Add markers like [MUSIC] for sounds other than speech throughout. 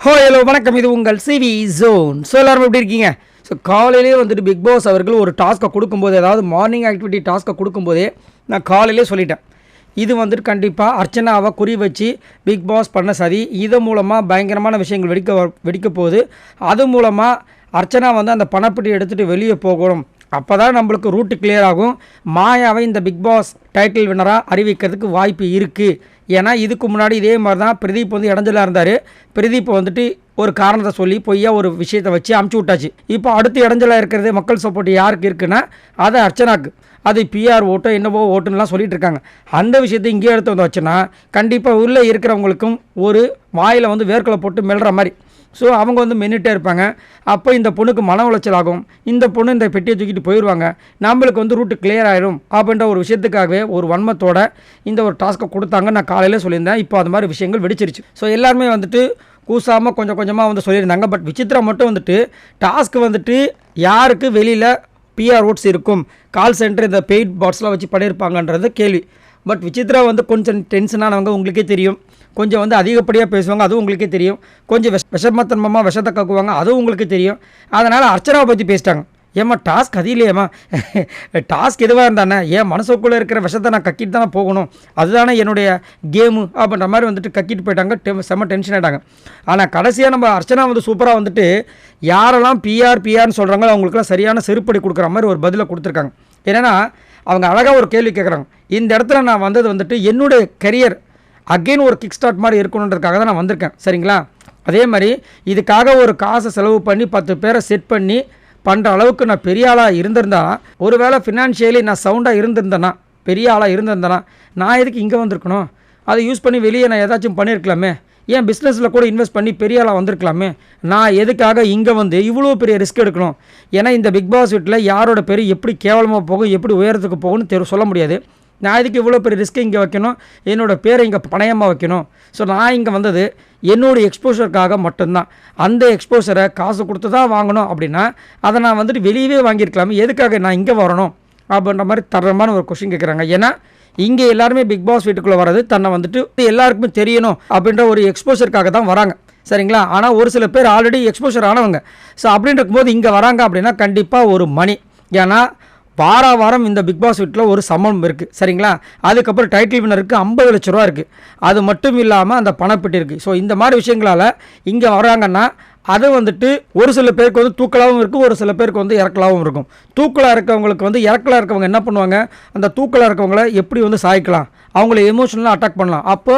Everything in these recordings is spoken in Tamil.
ஹோ ஹலோ வணக்கம். இது உங்கள் சிவி ஜோன். ஸோ எல்லாரும் எப்படி இருக்கீங்க? ஸோ காலையிலே வந்துட்டு பிக் பாஸ் அவர்கள் ஒரு டாஸ்க்கை கொடுக்கும்போது அதாவது மார்னிங் ஆக்டிவிட்டி டாஸ்க்கை கொடுக்கும்போதே நான் காலையிலே சொல்லிட்டேன். இது வந்துட்டு கண்டிப்பாக அர்ச்சனாவை குறி வச்சு பிக் பாஸ் பண்ண சதி இது மூலமாக பயங்கரமான விஷயங்கள் வெடிக்க வ- வெடிக்க போகுது. அது மூலமாக அர்ச்சனா வந்து அந்த பணப்பெட்டி எடுத்துகிட்டு வெளியே போகணும். அப்போ தான் நம்மளுக்கு ரூட்டு கிளியர் ஆகும். மாயாவை இந்த பிக் பாஸ் டைட்டில் வின்னராக அறிவிக்கிறதுக்கு வாய்ப்பு இருக்குது ஏன்னா இதுக்கு முன்னாடி இதே மாதிரி தான் பிரதீப் வந்து இடஞ்சலாக இருந்தார். பிரதீப் வந்துட்டு ஒரு காரணத்தை சொல்லி பொய்யா ஒரு விஷயத்தை வச்சு அமுச்சு விட்டாச்சு. இப்போ அடுத்து இடைஞ்சலாக இருக்கிறது மக்கள் சப்போர்ட் யாருக்கு இருக்குன்னா அது அர்ச்சனாக்கு. அது பிஆர் ஓட்டோ என்னவோ ஓட்டுன்னெலாம் சொல்லிட்டு இருக்காங்க. அந்த விஷயத்தை இங்கே எடுத்து வந்து வச்சுன்னா கண்டிப்பாக உள்ளே இருக்கிறவங்களுக்கும் ஒரு வாயில் வந்து வேர்க்கலை போட்டு மெல்ற மாதிரி. ஸோ அவங்க வந்து மென்னுட்டே இருப்பாங்க. அப்போ இந்த பொண்ணுக்கு மன உளைச்சல் ஆகும். இந்த பொண்ணு இந்த பெட்டியை தூக்கிட்டு போயிடுவாங்க நம்மளுக்கு வந்து ரூட்டு கிளியர் ஆயிடும் அப்படின்ற ஒரு விஷயத்துக்காகவே ஒரு வன்மத்தோட இந்த ஒரு டாஸ்க்கை கொடுத்தாங்க நான் காலையில் சொல்லியிருந்தேன். இப்போ அது மாதிரி விஷயங்கள் வெடிச்சிருச்சு. ஸோ எல்லாருமே வந்துட்டு கூசாமல் கொஞ்சம் கொஞ்சமாக வந்து சொல்லியிருந்தாங்க. பட் விசித்ரா மட்டும் வந்துட்டு டாஸ்க் வந்துட்டு யாருக்கு வெளியில் பிஆர் ஓட்ஸ் இருக்கும்? கால் சென்டர் இந்த பெய்ட் பாட்ஸ்லாம் வச்சு பண்ணியிருப்பாங்கன்றது கேள்வி. பட் விசித்ரா வந்து கொஞ்சம் டென்ஷனானவங்க உங்களுக்கே தெரியும். கொஞ்சம் வந்து அதிகப்படியாக பேசுவாங்க அதுவும் உங்களுக்கே தெரியும். கொஞ்சம் விஷ விஷமத்தன்மமாக விஷத்தை கக்குவாங்க அதுவும் உங்களுக்கு தெரியும். அதனால் அர்ச்சனாவை பற்றி பேசிட்டாங்க. ஏம்மா டாஸ்க் அது இல்லையேம்மா? [LAUGHS] டாஸ்க் எதுவாக இருந்தானே? ஏன் மனசுக்குள்ளே இருக்கிற விஷத்தை நான் கக்கிட்டு தானே போகணும்? அதுதானே என்னுடைய கேமு அப்படின்ற மாதிரி வந்துட்டு கக்கிட்டு போயிட்டாங்க. டெ- செம்ம டென்ஷன் ஆகிட்டாங்க ஆனால் கடைசியாக நம்ம அர்ச்சனா வந்து சூப்பராக வந்துட்டு யாரெல்லாம் பிஆர் பிஆர்னு சொல்கிறாங்களோ அவங்களுக்குலாம் சரியான செருப்படி கொடுக்குற மாதிரி ஒரு பதிலை கொடுத்துருக்காங்க. ஏன்னா அவங்க அழகாக ஒரு கேள்வி கேட்குறாங்க இந்த இடத்துல நான் வந்தது வந்துட்டு என்னுடைய கரியர் அகெயின் ஒரு கிக் ஸ்டார்ட் மாதிரி இருக்கணுன்றதுக்காக தான் நான் வந்திருக்கேன். சரிங்களா? அதே மாதிரி இதுக்காக ஒரு காசை செலவு பண்ணி பத்து பேரை செட் பண்ணி பண்ணுற அளவுக்கு நான் பெரிய ஆளாக இருந்திருந்தா ஒருவேளை ஃபினான்ஷியலி நான் சவுண்டாக இருந்திருந்தேன்னா பெரிய ஆளாக இருந்திருந்தேனா நான் எதுக்கு இங்கே வந்திருக்கணும்? அதை யூஸ் பண்ணி வெளியே நான் ஏதாச்சும் பண்ணியிருக்கலாமே ஏன் பிஸ்னஸில் கூட இன்வெஸ்ட் பண்ணி பெரிய ஆளாக வந்திருக்கலாமே? நான் எதுக்காக இங்கே வந்து இவ்வளோ பெரிய ரிஸ்க் எடுக்கணும்? ஏன்னா இந்த பிக் பாஸ் வீட்டில் யாரோட பேர் எப்படி கேவலமாக போகும் எப்படி உயரத்துக்கு போகும்னு தெரு சொல்ல முடியாது. நான் இதுக்கு இவ்வளோ பெரிய ரிஸ்க்கு இங்கே வைக்கணும். என்னோட பேரை இங்கே பணயமாக வைக்கணும். ஸோ நான் இங்கே வந்தது என்னோடய எக்ஸ்போஷருக்காக மட்டும்தான். அந்த எக்ஸ்போஷரை காசு கொடுத்து தான் வாங்கணும் அப்படின்னா அதை நான் வந்துட்டு வெளியவே வாங்கியிருக்கலாமே. எதுக்காக நான் இங்கே வரணும்? அப்படின்ற மாதிரி தரமான ஒரு கொஷின் கேட்குறாங்க ஏன்னா இங்கே எல்லாருமே பிக் பாஸ் வீட்டுக்குள்ளே வர்றது தன்னை வந்துட்டு எல்லாருக்குமே தெரியணும் அப்படின்ற ஒரு எக்ஸ்போஷருக்காக தான் வராங்க. சரிங்களா? ஆனால் ஒரு சில பேர் ஆல்ரெடி எக்ஸ்போஷர் ஆனவங்க. ஸோ அப்படின்னு இருக்கும்போது இங்கே வராங்க அப்படின்னா கண்டிப்பாக ஒரு மணி ஏன்னா பாராவாரம் இந்த பிக் பாஸ் வீட்டில் ஒரு சம்பளம் இருக்குது சரிங்களா? அதுக்கப்புறம் டைட்டில் வினருக்கு ஐம்பது லட்ச ரூபா இருக்குது அது மட்டும் இல்லாமல் அந்த பணப்பெட்டி இருக்குது ஸோ இந்த மாதிரி விஷயங்களால் இங்கே வராங்கன்னா அது வந்துட்டு ஒரு சில பேருக்கு வந்து தூக்கலாகவும் இருக்கும் ஒரு சில பேருக்கு வந்து இறக்கலாகவும் இருக்கும். தூக்கலாக இருக்கவங்களுக்கு வந்து இறக்கலாக இருக்கவங்க என்ன பண்ணுவாங்க? அந்த தூக்கலாக இருக்கவங்கள எப்படி வந்து சாய்க்கலாம்? அவங்கள எமோஷனலாக அட்டாக் பண்ணலாம். அப்போ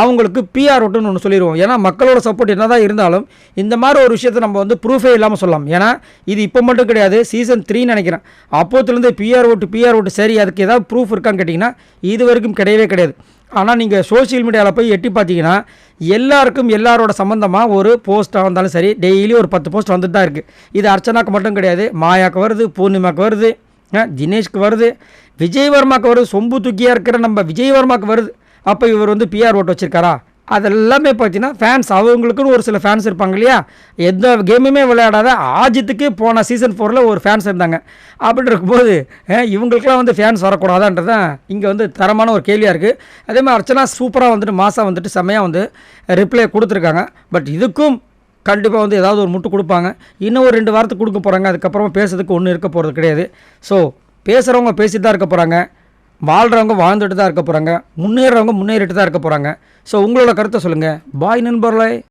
அவங்களுக்கு பிஆர் ஒட்டுன்னு ஒன்று சொல்லிடுவோம். ஏன்னா மக்களோட சப்போர்ட் என்ன தான் இருந்தாலும் இந்த மாதிரி ஒரு விஷயத்தை நம்ம வந்து ப்ரூஃபே இல்லாமல் சொல்லலாம். ஏன்னா இது இப்போ மட்டும் கிடையாது சீசன் த்ரீன்னு நினைக்கிறேன். அப்போத்துலேருந்து பிஆர் ஓட்டு பிஆர் ஓட்டு சரி அதுக்கு ஏதாவது ப்ரூஃப் இருக்கான்னு கேட்டிங்கன்னா இது வரைக்கும் கிடையவே கிடையாது. ஆனால் நீங்கள் சோஷியல் மீடியாவில் போய் எட்டி பார்த்தீங்கன்னா எல்லாருக்கும் எல்லாரோட சம்மந்தமாக ஒரு போஸ்ட்டாக வந்தாலும் சரி டெய்லி ஒரு பத்து போஸ்ட் வந்துட்டு தான் இருக்குது இது அர்ச்சனாக்கு மட்டும் கிடையாது மாயாவுக்கு வருது பூர்ணிமாவுக்கு வருது தினேஷ்க்கு வருது விஜய்வர்மாவுக்கு வருது சொம்பு தூக்கியாக இருக்கிற நம்ம விஜயவர்மாக்கு வருது. அப்போ இவர் வந்து பிஆர் ஓட்டு வச்சிருக்காரா? அதெல்லாமே பார்த்தீங்கன்னா ஃபேன்ஸ் அவங்களுக்குன்னு ஒரு சில ஃபேன்ஸ் இருப்பாங்க இல்லையா? எந்த கேமுமே விளையாடாத ஆஜித்துக்கு போன சீசன் ஃபோரில் ஒரு ஃபேன்ஸ் இருந்தாங்க. அப்படி இருக்கும்போது இவங்களுக்குலாம் இவங்களுக்கெல்லாம் வந்து ஃபேன்ஸ் வரக்கூடாதான்றது தான் இங்கே வந்து தரமான ஒரு கேள்வியாக இருக்குது அதே மாதிரி அர்ச்சனா சூப்பராக வந்துட்டு மாதம் வந்துட்டு செம்மையாக வந்து ரிப்ளை கொடுத்துருக்காங்க. பட் இதுக்கும் கண்டிப்பாக வந்து ஏதாவது ஒரு முட்டு கொடுப்பாங்க. இன்னும் ஒரு ரெண்டு வாரத்துக்கு கொடுக்க போகிறாங்க அதுக்கப்புறமா பேசுறதுக்கு ஒன்றும் இருக்க போகிறது கிடையாது. ஸோ பேசுகிறவங்க பேசிட்டு தான் இருக்க போகிறாங்க வாழ்கிறவங்க வாழ்ந்துட்டு தான் இருக்க போகிறாங்க முன்னேறவங்க முன்னேறிட்டு தான் இருக்க போகிறாங்க ஸோ உங்களோட கருத்தை சொல்லுங்கள் பாய் நண்பர்களே.